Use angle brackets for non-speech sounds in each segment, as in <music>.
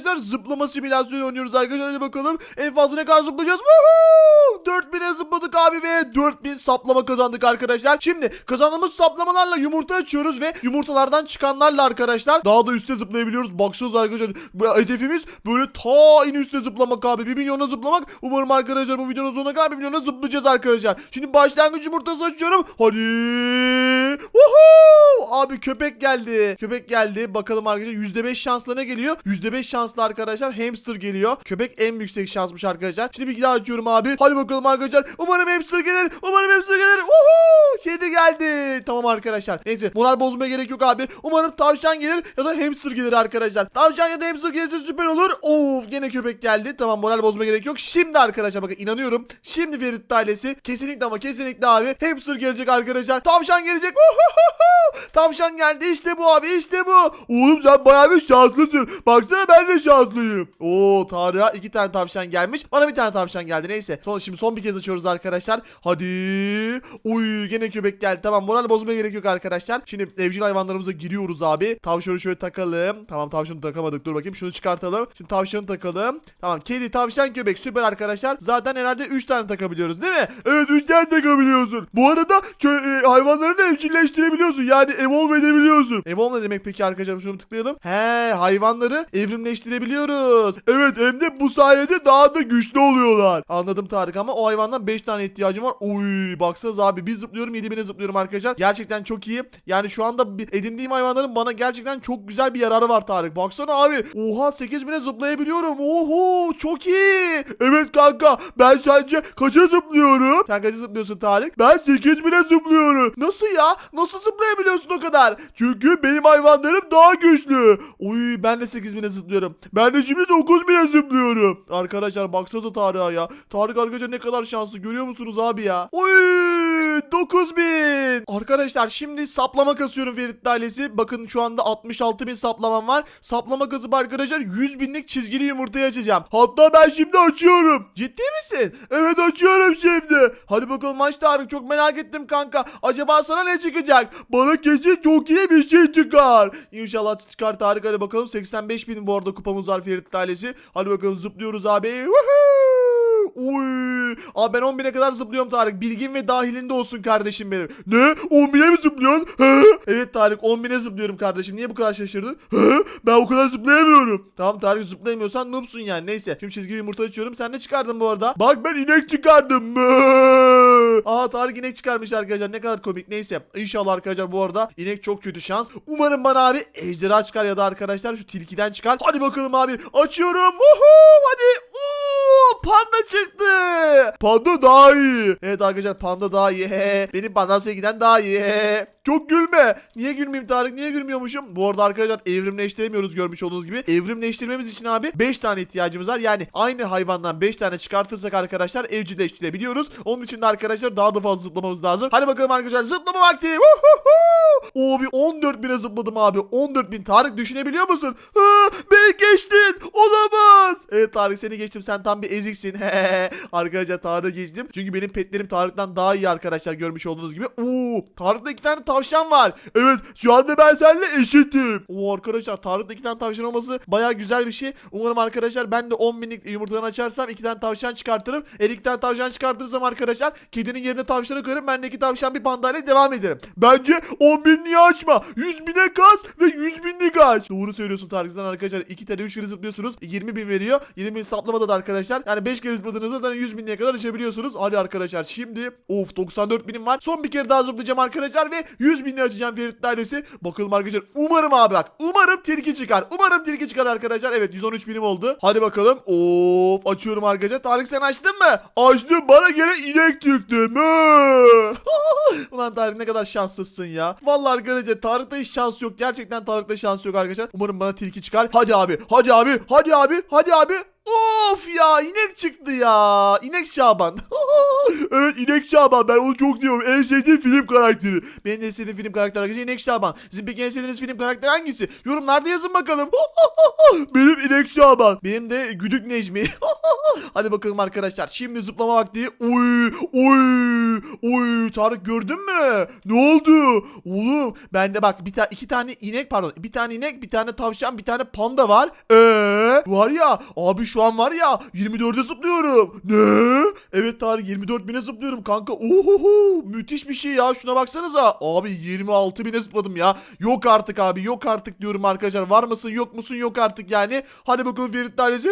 arkadaşlar zıplama simülasyonu oynuyoruz arkadaşlar. Hadi bakalım en fazla ne kadar zıplayacağız? Woohoo! 4000'e zıpladık abi ve 4000 saplama kazandık arkadaşlar. Şimdi kazandığımız saplamalarla yumurta açıyoruz ve yumurtalardan çıkanlarla arkadaşlar daha da üste zıplayabiliyoruz. Baksanıza arkadaşlar hedefimiz böyle ta en üste zıplamak abi. 1 milyona zıplamak. Umarım arkadaşlar bu videonun sonuna kadar 1 milyona zıplayacağız arkadaşlar. Şimdi başlangıç yumurtası açıyorum. Hadi. Woohoo! Abi köpek geldi. Köpek geldi. Bakalım arkadaşlar %5 şansla ne geliyor? %5 şanslı arkadaşlar hamster geliyor. Köpek en yüksek şansmış arkadaşlar. Şimdi bir daha açıyorum abi. Hadi bakalım arkadaşlar. Umarım hamster gelir. Umarım hamster gelir. Woohoo! Kedi geldi. Tamam arkadaşlar. Neyse moral bozmaya gerek yok abi. Umarım tavşan gelir ya da hamster gelir arkadaşlar. Tavşan ya da hamster gelirse süper olur. Of yine köpek geldi. Tamam moral bozmaya gerek yok. Şimdi arkadaşlar bakın inanıyorum. Şimdi Ferit ailesi kesinlikle ama kesinlikle abi hamster gelecek arkadaşlar. Tavşan gelecek. Woohoo! Tavşan geldi. İşte bu abi işte bu. Oğlum sen bayağı bir şanslısın. Baksana ben de şanslıyım. Oo Tarık'a iki tane tavşan gelmiş. Bana bir tane tavşan geldi. Neyse. Son, şimdi son bir kez açıyoruz arkadaşlar. Hadi. Uy gene köpek geldi. Tamam moral bozmaya gerek yok arkadaşlar. Şimdi evcil hayvanlarımıza giriyoruz abi. Tavşanı şöyle takalım. Tamam tavşanı takamadık. Dur bakayım şunu çıkartalım. Şimdi tavşanı takalım. Tamam kedi, tavşan, köpek süper arkadaşlar. Zaten herhalde 3 tane takabiliyoruz değil mi? Evet 3 tane takabiliyorsun. Bu arada kö- e, hayvanlarını evcilleştirebiliyorsun. Yani evolve edebiliyorsun. Evolve ne demek peki arkadaşlar? Şunu tıklayalım. He hayvanları evrimleştirebiliyoruz. Evet hem de bu sayede daha da güçlü oluyorlar. Anladım Tarık ama o hayvandan 5 tane ihtiyacım var. Uy baksanıza abi bir zıplıyorum 7000'e zıplıyorum arkadaşlar. Gerçekten çok iyi. Yani şu anda edindiğim hayvanların bana gerçekten çok güzel bir yararı var Tarık. Baksana abi. Oha 8000'e zıplayabiliyorum. Oho çok iyi. Evet kanka ben sence kaça zıplıyorum? Sen kaça zıplıyorsun Tarık? Ben 8000'e zıplıyorum. Nasıl ya? Nasıl zıplayabiliyorsun o kadar? Çünkü benim hayvanlarım daha güçlü. Uy ben de 8000'e zıplıyorum. Ben de şimdi 9000'e zıplıyorum. Arkadaşlar baksanıza Tarık'a ya. Tarık arkadaşlar ne kadar şanslı görüyor musunuz abi ya? Uy 9000. Arkadaşlar şimdi saplama kasıyorum Ferit ailesi. Bakın şu anda 66.000 saplamam var. Saplama kasıp arkadaşlar 100 binlik çizgili yumurtayı açacağım. Hatta ben şimdi açıyorum. Ciddi misin? Evet açıyorum şimdi. Hadi bakalım aç Tarık çok merak ettim kanka. Acaba sana ne çıkacak? Bana kesin çok iyi bir şey çıkar. İnşallah çıkar Tarık hadi bakalım. 85 bin bu arada kupamız var Ferit ailesi. Hadi bakalım zıplıyoruz abi. Woohoo! Uy. Abi ben 10 bine kadar zıplıyorum Tarık. Bilgin ve dahilinde olsun kardeşim benim. Ne? 10 bine mi zıplıyorsun? He? Evet Tarık 10 bine zıplıyorum kardeşim. Niye bu kadar şaşırdın? He? Ben o kadar zıplayamıyorum. Tamam Tarık zıplayamıyorsan noobsun yani. Neyse. Şimdi çizgi yumurta açıyorum. Sen ne çıkardın bu arada? Bak ben inek çıkardım. Mö. Aa Tarık inek çıkarmış arkadaşlar. Ne kadar komik. Neyse. İnşallah arkadaşlar bu arada inek çok kötü şans. Umarım bana abi ejderha çıkar ya da arkadaşlar şu tilkiden çıkar. Hadi bakalım abi. Açıyorum. Woohoo! Hadi. Oo, panda çıktı. Panda daha iyi. Evet arkadaşlar panda daha iyi. Benim pandam giden daha iyi. Çok gülme. Niye gülmeyeyim Tarık? Niye gülmüyormuşum? Bu arada arkadaşlar evrimleştiremiyoruz görmüş olduğunuz gibi. Evrimleştirmemiz için abi 5 tane ihtiyacımız var. Yani aynı hayvandan 5 tane çıkartırsak arkadaşlar evcilleştirebiliyoruz. Onun için de arkadaşlar daha da fazla zıplamamız lazım. Hadi bakalım arkadaşlar zıplama vakti. Oo bir 14 bine zıpladım abi. 14 bin. Tarık düşünebiliyor musun? Ha, beni geçtin. Olamaz. Evet Tarık seni geçtim. Sen tam bir eziksin. <laughs> arkadaşlar Tarık'ı geçtim. Çünkü benim petlerim Tarık'tan daha iyi arkadaşlar görmüş olduğunuz gibi. Oo Tarık'ta iki tane tavşan var. Evet şu anda ben seninle eşitim. Oo arkadaşlar Tarık'ta iki tane tavşan olması baya güzel bir şey. Umarım arkadaşlar ben de 10 binlik yumurtadan açarsam iki tane tavşan çıkartırım. Eğer iki tane tavşan çıkartırsam arkadaşlar kedinin yerine tavşanı koyarım. Ben de iki tavşan bir pandayla devam ederim. Bence 10 binliği açma. 100 bine kas ve 100 binlik aç. Doğru söylüyorsun Tarık. Arkadaşlar iki tane 3 kere zıplıyorsunuz. 20 bin veriyor. 20 bin saplamada da arkadaşlar. Yani 5 kere zıpladığınızda zaten 100 binliğe kadar açabiliyorsunuz. Hadi arkadaşlar şimdi of 94 binim var. Son bir kere daha zıplayacağım arkadaşlar ve 100 binliği açacağım Ferit ailesi. Bakalım arkadaşlar. Umarım abi bak. Umarım tilki çıkar. Umarım tilki çıkar arkadaşlar. Evet 113 binim oldu. Hadi bakalım. Of açıyorum arkadaşlar. Tarık sen açtın mı? Açtım. Bana gene inek. Mö. <laughs> Ulan Tarık ne kadar şanslısın ya. Vallahi arkadaşlar Tarık'ta hiç şans yok. Gerçekten Tarık'ta şans yok arkadaşlar. Umarım bana tilki çıkar. Hadi abi. Hadi abi. Hadi abi. Hadi abi. Of ya inek çıktı ya. İnek Şaban. <laughs> evet İnek Şaban ben onu çok diyorum. En sevdiğim film karakteri. Benim de en sevdiğim film karakteri arkadaşlar İnek Şaban. Sizin peki en sevdiğiniz film karakteri hangisi? Yorumlarda yazın bakalım. <laughs> Benim İnek Şaban. Benim de Güdük Necmi. <laughs> Hadi bakalım arkadaşlar. Şimdi zıplama vakti. Oy oy oy Tarık gördün mü? Ne oldu? Oğlum bende bak bir tane iki tane inek pardon. Bir tane inek, bir tane tavşan, bir tane panda var. Eee var ya abi şu an var ya 24'e zıplıyorum. Ne? Evet Tarık 24 bine zıplıyorum kanka. Ohoho müthiş bir şey ya. Şuna baksanıza. Abi 26 bine zıpladım ya. Yok artık abi yok artık diyorum arkadaşlar. Var mısın yok musun yok artık yani. Hadi bakalım Ferit tanesi.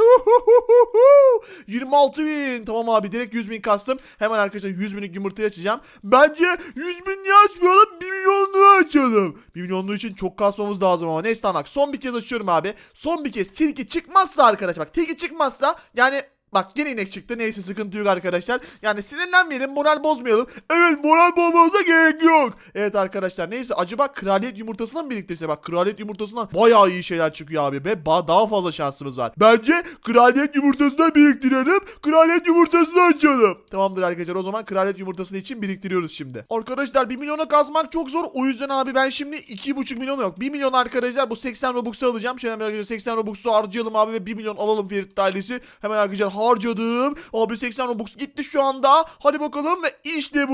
26 bin. Tamam abi direkt 100 bin kastım. Hemen arkadaşlar 100 binlik yumurtayı açacağım. Bence 100 bin niye açmayalım? 1 milyonluğu açalım. 1 milyonluğu için çok kasmamız lazım ama. Neyse tamam bak son bir kez açıyorum abi. Son bir kez tilki çıkmazsa arkadaşlar bak tilki çıkmazsa yani Bak gene inek çıktı. Neyse sıkıntı yok arkadaşlar. Yani sinirlenmeyelim, moral bozmayalım. Evet moral bozmamıza gerek yok. Evet arkadaşlar neyse acaba kraliyet yumurtasına mı biriktirse? Bak kraliyet yumurtasından bayağı iyi şeyler çıkıyor abi ve daha fazla şansımız var. Bence kraliyet yumurtasına biriktirelim. Kraliyet yumurtasını açalım. Tamamdır arkadaşlar o zaman kraliyet yumurtasını için biriktiriyoruz şimdi. Arkadaşlar 1 milyona kazmak çok zor. O yüzden abi ben şimdi 2,5 milyon yok. 1 milyon arkadaşlar bu 80 Robux'u alacağım. Şimdi hemen arkadaşlar 80 Robux'u harcayalım abi ve 1 milyon alalım Ferit ailesi. Hemen arkadaşlar harcadım. Abi 80 Robux gitti şu anda. Hadi bakalım ve işte bu.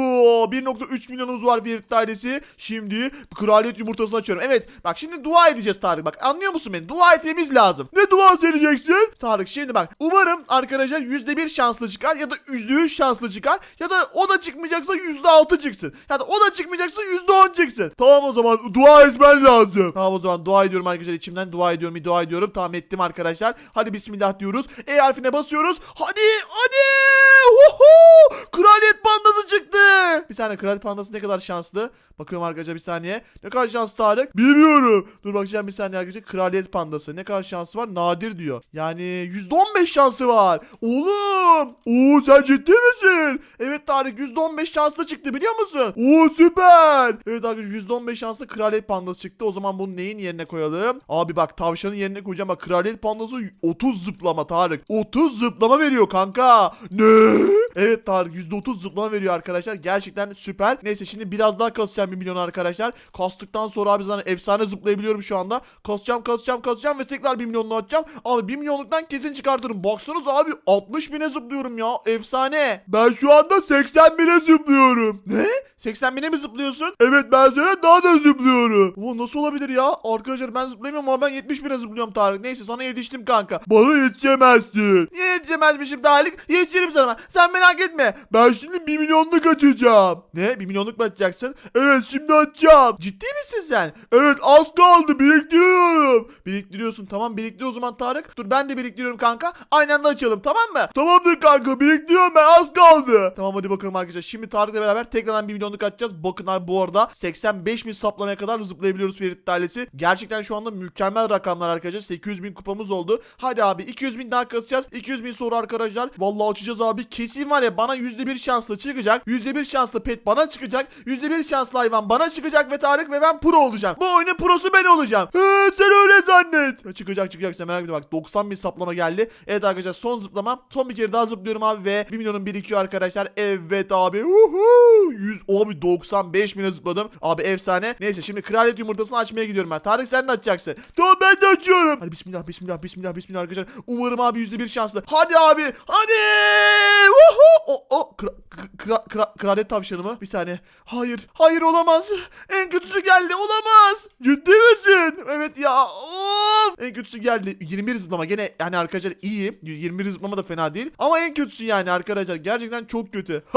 1.3 milyonumuz var Ferit ailesi. Şimdi kraliyet yumurtasını açıyorum. Evet bak şimdi dua edeceğiz Tarık bak. Anlıyor musun beni? Dua etmemiz lazım. Ne dua edeceksin? Tarık şimdi bak. Umarım arkadaşlar %1 şanslı çıkar ya da %3 şanslı çıkar ya da o da çıkmayacaksa %6 çıksın. Ya da o da çıkmayacaksa %10 çıksın. Tamam o zaman dua etmen lazım. Tamam o zaman dua ediyorum arkadaşlar içimden dua ediyorum bir dua ediyorum. Tamam ettim arkadaşlar. Hadi bismillah diyoruz. E harfine basıyoruz. Hadi hadi. Huhu! Kraliyet pandası çıktı. Bir saniye kraliyet pandası ne kadar şanslı. Bakıyorum arkadaşlar bir saniye. Ne kadar şanslı Tarık? Bilmiyorum. Dur bakacağım bir saniye arkadaşlar. Kraliyet pandası. Ne kadar şansı var? Nadir diyor. Yani %15 şansı var. Oğlum. Oo sen ciddi misin? Evet Tarık %15 şanslı çıktı biliyor musun? Oo süper. Evet arkadaşlar %15 şanslı kraliyet pandası çıktı. O zaman bunu neyin yerine koyalım? Abi bak tavşanın yerine koyacağım. Bak kraliyet pandası 30 zıplama Tarık. 30 zıplama veriyor kanka. Ne? Evet Tarık %30 zıplama veriyor arkadaşlar. Gerçekten süper. Neyse şimdi biraz daha kasacağım 1 milyon arkadaşlar. Kastıktan sonra abi zaten efsane zıplayabiliyorum şu anda. Kasacağım kasacağım kasacağım ve tekrar 1 milyonluğu atacağım. Abi 1 milyonluktan kesin çıkartırım. Baksanıza abi 60 bine zıplıyorum ya. Efsane. Ben şu anda 80 bine zıplıyorum. Ne? 80 bine mi zıplıyorsun? Evet ben sana daha da zıplıyorum. Bu nasıl olabilir ya? Arkadaşlar ben zıplayamıyorum ama ben 70 bine zıplıyorum Tarık. Neyse sana yetiştim kanka. Bana yetişemezsin. Niye yetişemezmişim Tarık? Yetişirim sana. Sen merak etme. Ben şimdi 1 milyonluk açacağım. Ne? 1 milyonluk mu açacaksın? Evet şimdi açacağım. Ciddi misin sen? Evet az kaldı biriktiriyorum. Biriktiriyorsun tamam biriktir o zaman Tarık. Dur ben de biriktiriyorum kanka. Aynı anda açalım tamam mı? Tamamdır kanka biriktiriyorum ben az kaldı. Tamam hadi bakalım arkadaşlar. Şimdi Tarık'la beraber tekrardan 1 milyonluk açacağız. Bakın abi bu arada 85 bin saplamaya kadar zıplayabiliyoruz Ferit ailesi. Gerçekten şu anda mükemmel rakamlar arkadaşlar. 800 bin kupamız oldu. Hadi abi 200 bin daha kasacağız. 200 bin arkadaşlar. Vallahi açacağız abi. Kesin var ya bana %1 şanslı çıkacak. %1 şanslı pet bana çıkacak. %1 şanslı hayvan bana çıkacak ve Tarık ve ben pro olacağım. Bu oyunun prosu ben olacağım. He, sen öyle zannet. Çıkacak çıkacak sen merak etme bak 90 bin saplama geldi. Evet arkadaşlar son zıplama. Son bir kere daha zıplıyorum abi ve 1 milyonun birikiyor arkadaşlar. Evet abi. Uhu. 100 abi 95 bine zıpladım. Abi efsane. Neyse şimdi kraliyet yumurtasını açmaya gidiyorum ben. Tarık sen de açacaksın. Tamam ben de açıyorum. Hadi bismillah bismillah bismillah bismillah arkadaşlar. Umarım abi %1 şanslı. Hadi abi. Hadi. Uhu. O, o kra, kra, kra, kraliyet tavşanı mı? Bir saniye. Hayır. Hayır olamaz. En kötüsü geldi. Olamaz. Ciddi misin? Evet ya. Of. En kötüsü geldi. 21 zıplama. Gene yani arkadaşlar iyi. 21 zıplama da fena değil. Ama en kötüsü yani arkadaşlar. Gerçekten çok kötü. <laughs>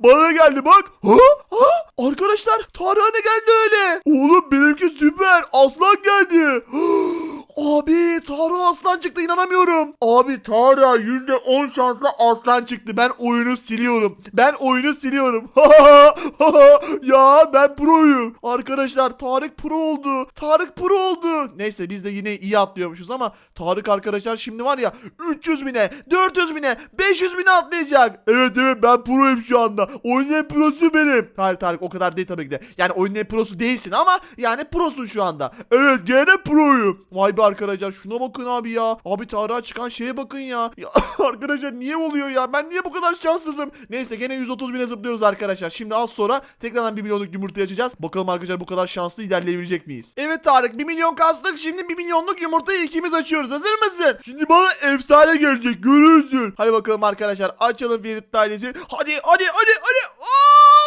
Bana geldi bak. Ha? Ha? Arkadaşlar Tarık'a ne geldi öyle? Oğlum benimki süper. Aslan geldi. <gasps> Abi Tarık aslan çıktı inanamıyorum. Abi Tarık'a %10 şansla aslan çıktı. Ben oyunu siliyorum. Ben oyunu siliyorum. <laughs> ya ben proyum. Arkadaşlar Tarık pro oldu. Tarık pro oldu. Neyse biz de yine iyi atlıyormuşuz ama Tarık arkadaşlar şimdi var ya 300 bine, 400 bine, 500 bine atlayacak. Evet evet ben proyum şu anda. Oyunun en prosu benim. Hayır Tarık o kadar değil tabii ki de. Yani oyunun en prosu değilsin ama yani prosun şu anda. Evet gene proyum. Vay be arkadaşlar. Şuna bakın abi ya. Abi Tarık'a çıkan şeye bakın ya. <laughs> ya arkadaşlar niye oluyor ya? Ben niye bu kadar şanssızım? Neyse gene 130 bine zıplıyoruz arkadaşlar. Şimdi az sonra tekrardan 1 milyonluk yumurta açacağız. Bakalım arkadaşlar bu kadar şanslı ilerleyebilecek miyiz? Evet Tarık 1 milyon kastık. Şimdi 1 milyonluk yumurtayı ikimiz açıyoruz. Hazır mısın? Şimdi bana efsane gelecek. Görürsün. Hadi bakalım arkadaşlar. Açalım Ferit ailesi. Hadi hadi hadi hadi. Aa!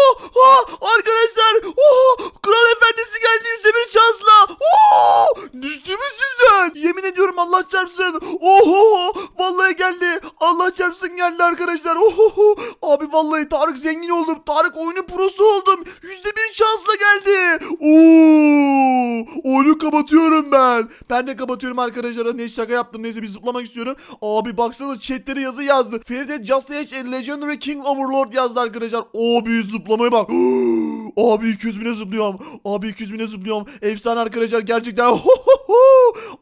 No! Ha! Arkadaşlar! Oh! Kral efendisi geldi yüzde bir şansla! Oh! Düştü mü sizden? Yemin ediyorum Allah çarpsın. Oho! Vallahi geldi. Allah çarpsın geldi arkadaşlar. Oho! Abi vallahi Tarık zengin oldum. Tarık oyunun prosu oldum. Yüzde bir şansla geldi. Oo! Oyunu kapatıyorum ben. Ben de kapatıyorum arkadaşlar. Neyse şaka yaptım. Neyse bir zıplamak istiyorum. Abi baksana chatlere yazı yazdı. Feride Just Age Legendary King Overlord yazdı arkadaşlar. Abi zıplamaya bak. <gasps> Abi 200 bine zıplıyorum. Abi 200 bine zıplıyorum. Efsane arkadaşlar gerçekten. <laughs>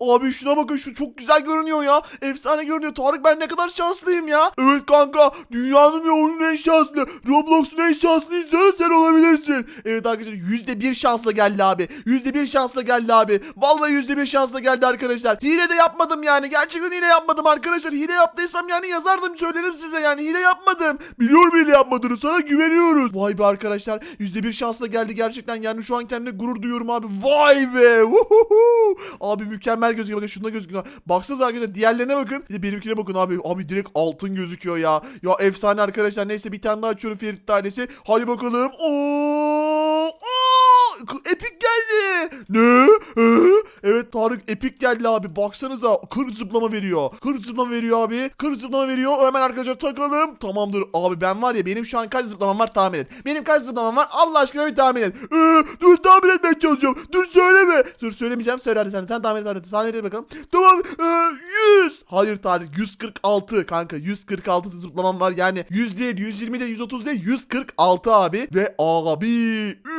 Abi şuna bakın şu çok güzel görünüyor ya. Efsane görünüyor. Tarık ben ne kadar şanslıyım ya. Evet kanka dünyanın ve oyunun en şanslı. Roblox'un en şanslı insanı sen olabilirsin. Evet arkadaşlar %1 şansla geldi abi. %1 şansla geldi abi. Vallahi %1 şansla geldi arkadaşlar. Hile de yapmadım yani. Gerçekten hile yapmadım arkadaşlar. Hile yaptıysam yani yazardım söylerim size yani. Hile yapmadım. Biliyorum hile yapmadığını. Sana güveniyoruz. Vay be arkadaşlar. %1 şansla geldi gerçekten. Yani şu an kendime gurur duyuyorum abi. Vay be. Abi mükemmel gözüküyor. Bakın şunda gözüküyor. Baksanıza arkadaşlar diğerlerine bakın. Bir de benimkine bakın abi. Abi direkt altın gözüküyor ya. Ya efsane arkadaşlar. Neyse bir tane daha açıyorum Ferit ailesi. Hadi bakalım. Oo! Oo! Epic geldi. Ne? Hı? Evet Tarık Epic geldi abi. Baksanıza 40 zıplama veriyor. 40 zıplama veriyor abi. 40 zıplama veriyor. Hemen arkadaşlar takalım. Tamamdır. Abi ben var ya benim şu an kaç zıplamam var tahmin et. Benim kaç zıplamam var Allah aşkına bir tahmin et. Ee, dur tahmin etmeye çalışıyorum. Dur söyleme. Dur söylemeyeceğim. Söyle hadi sen. Sen tahmin et. Tahmin et, tahmin et bakalım. Tamam. Ee, 100. Hayır Tarık 146 kanka. 146 zıplamam var. Yani 100 değil 120 değil 130 değil 146 abi. Ve abi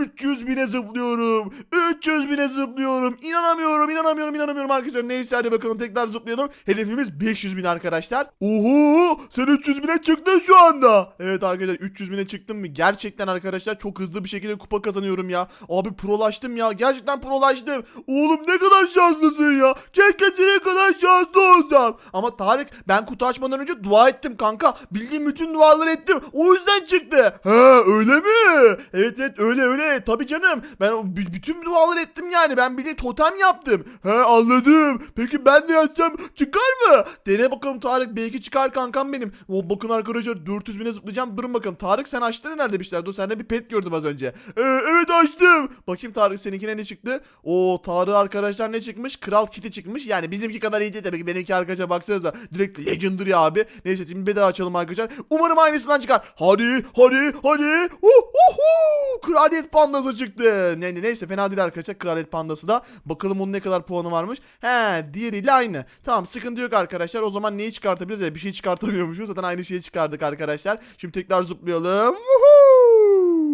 300 bine zıplıyorum. 300 bine zıplıyorum. İnanamıyorum inanamıyorum inanamıyorum arkadaşlar. Neyse hadi bakalım tekrar zıplayalım. Hedefimiz 500 bin arkadaşlar. Oho sen 300 bine çıktın şu anda. Evet arkadaşlar 300 bine çıktım mı? Gerçekten arkadaşlar çok hızlı bir şekilde kupa kazanıyorum ya. Abi prolaştım ya. Gerçekten prolaştım. Oğlum ne kadar şanslısın ya. Keşke senin kadar şanslı olsam. Ama Tarık ben kutu açmadan önce dua ettim kanka. Bildiğim bütün duaları ettim. O yüzden çıktı. He öyle mi? Evet evet öyle öyle. Tabii canım. Ben bütün duaları ettim yani. Ben bir totem yaptım. He anladım. Peki ben de yapsam çıkar mı? Dene bakalım Tarık. Belki çıkar kankam benim. O, bakın arkadaşlar 400 bine zıplayacağım. Durun bakalım. Tarık sen açtın nerede bir şeyler? Dur sende bir pet gördüm az önce. Ee, evet açtım. Bakayım Tarık seninkine ne çıktı? O Tarık arkadaşlar ne çıkmış? Kral kiti çıkmış. Yani bizimki kadar iyi değil tabii ki. Benimki arkadaşlar baksanıza. Direkt legendary abi. Neyse şimdi bir daha açalım arkadaşlar. Umarım aynısından çıkar. Hadi hadi hadi. Uh. Kraliyet pandası çıktı. Ne, ne- neyse fena değil arkadaşlar. Kraliyet pandası da. Bakalım onun ne kadar puanı varmış. He diğeriyle aynı. Tamam sıkıntı yok arkadaşlar. O zaman neyi çıkartabiliriz? Ya, bir şey çıkartamıyormuşuz. Zaten aynı şeyi çıkardık arkadaşlar. Şimdi tekrar zıplayalım.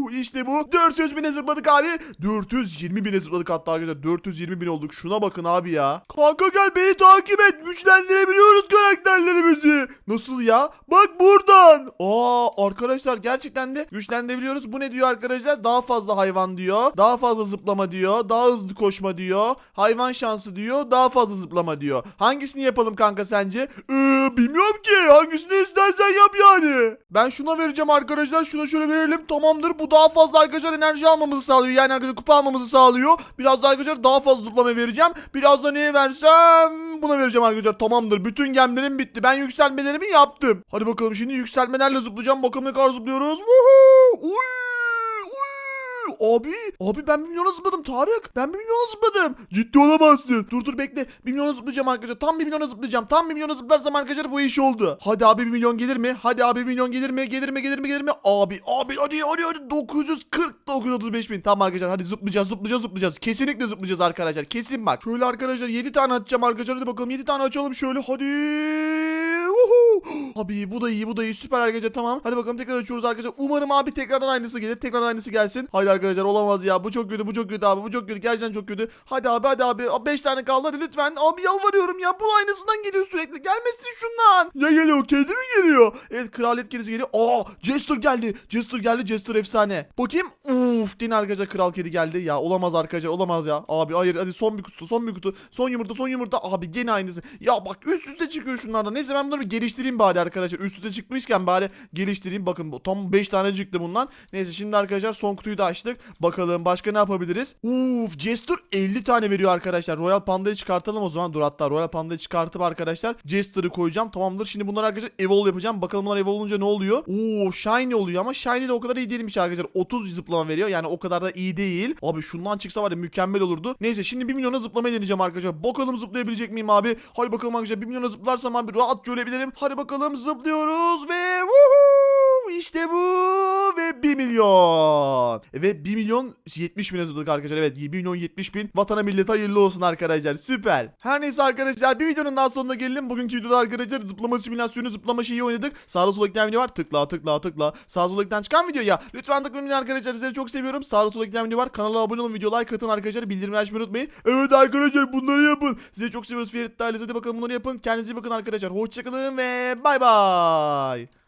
Woohoo! İşte bu. 400 bine zıpladık abi. 420 bine zıpladık hatta arkadaşlar. 420 bin olduk. Şuna bakın abi ya. Kanka gel beni takip et. Güçlendirebiliyoruz karakterlerimizi. Nasıl ya? Bak buradan. Aa arkadaşlar gerçekten de güçlendirebiliyoruz. Bu ne diyor arkadaşlar? Daha fazla hayvan diyor. Daha fazla zıplama diyor. Daha hızlı koşma diyor. Hayvan şansı diyor. Daha fazla zıplama diyor. Hangisini yapalım kanka sence? Ee, bilmiyorum ki. Hangisini istersen yap yani. Ben şuna vereceğim arkadaşlar. Şuna şöyle verelim. Tamamdır. Bu daha fazla arkadaşlar enerji almamızı sağlıyor. Yani arkadaşlar kupa almamızı sağlıyor. Biraz da arkadaşlar daha fazla zıplama vereceğim. Biraz da neye versem buna vereceğim arkadaşlar. Tamamdır. Bütün gemlerim bitti. Ben yükselmelerimi yaptım. Hadi bakalım şimdi yükselmelerle zıplayacağım. Bakalım ne kadar zıplıyoruz. Woohoo! Abi, abi ben bir milyona zıpladım Tarık. Ben bir milyona zıpladım. Ciddi olamazsın. Dur dur bekle. Bir milyona zıplayacağım arkadaşlar. Tam bir milyona zıplayacağım. Tam bir milyona zıplarsam arkadaşlar bu iş oldu. Hadi abi bir milyon gelir mi? Hadi abi bir milyon gelir mi? Gelir mi? Gelir mi? Gelir mi? Abi abi hadi hadi hadi 940 935 bin. Tamam arkadaşlar hadi zıplayacağız zıplayacağız zıplayacağız. Kesinlikle zıplayacağız arkadaşlar. Kesin bak. Şöyle arkadaşlar 7 tane açacağım arkadaşlar. Hadi bakalım 7 tane açalım şöyle. Hadi. Abi bu da iyi bu da iyi süper arkadaşlar tamam. Hadi bakalım tekrar açıyoruz arkadaşlar. Umarım abi tekrardan aynısı gelir. Tekrar aynısı gelsin. Haydi arkadaşlar olamaz ya. Bu çok kötü bu çok kötü abi. Bu çok kötü. Gerçekten çok kötü. Hadi abi hadi abi. 5 tane kaldı hadi lütfen. Abi yalvarıyorum ya. Bu aynısından geliyor sürekli. Gelmesin şundan. Ya geliyor kendi mi geliyor? Evet kraliyet gerisi geliyor. Aa Jester geldi. Jester geldi. Jester efsane. Bakayım. Oo Uf yine arkadaşlar kral kedi geldi. Ya olamaz arkadaşlar olamaz ya. Abi hayır hadi son bir kutu son bir kutu. Son yumurta son yumurta. Abi gene aynısı. Ya bak üst üste çıkıyor şunlardan. Neyse ben bunları geliştireyim bari arkadaşlar. Üst üste çıkmışken bari geliştireyim. Bakın tam 5 tane çıktı bundan. Neyse şimdi arkadaşlar son kutuyu da açtık. Bakalım başka ne yapabiliriz? Uf Jester 50 tane veriyor arkadaşlar. Royal Panda'yı çıkartalım o zaman. Dur hatta Royal Panda'yı çıkartıp arkadaşlar Jester'ı koyacağım. Tamamdır. Şimdi bunları arkadaşlar Evolve yapacağım. Bakalım bunlar Evolve olunca ne oluyor? Oo Shiny oluyor ama Shiny de o kadar iyi değilmiş arkadaşlar. 30 zıplama veriyor. Yani o kadar da iyi değil. Abi şundan çıksa var ya mükemmel olurdu. Neyse şimdi 1 milyona zıplamayı deneyeceğim arkadaşlar. Bakalım zıplayabilecek miyim abi? Hadi bakalım arkadaşlar 1 milyona zıplarsam abi rahat ölebilirim. Hadi bakalım zıplıyoruz ve woohoo! İşte bu ve 1 milyon. Ve 1 milyon 70 bine zıpladık arkadaşlar. Evet 1 milyon 70 bin. Vatana millete hayırlı olsun arkadaşlar. Süper. Her neyse arkadaşlar bir videonun daha sonuna gelelim. Bugünkü videoda arkadaşlar zıplama simülasyonu zıplama şeyi oynadık. Sağda solda giden video var. Tıkla tıkla tıkla. Sağda solda giden çıkan video ya. Lütfen tıklayın arkadaşlar. Sizleri çok seviyorum. Sağda solda giden video var. Kanala abone olun. Video like atın arkadaşlar. Bildirimleri açmayı unutmayın. Evet arkadaşlar bunları yapın. Sizi çok seviyoruz Ferit ailesi. Hadi bakalım bunları yapın. Kendinize iyi bakın arkadaşlar. Hoşçakalın ve bay bay.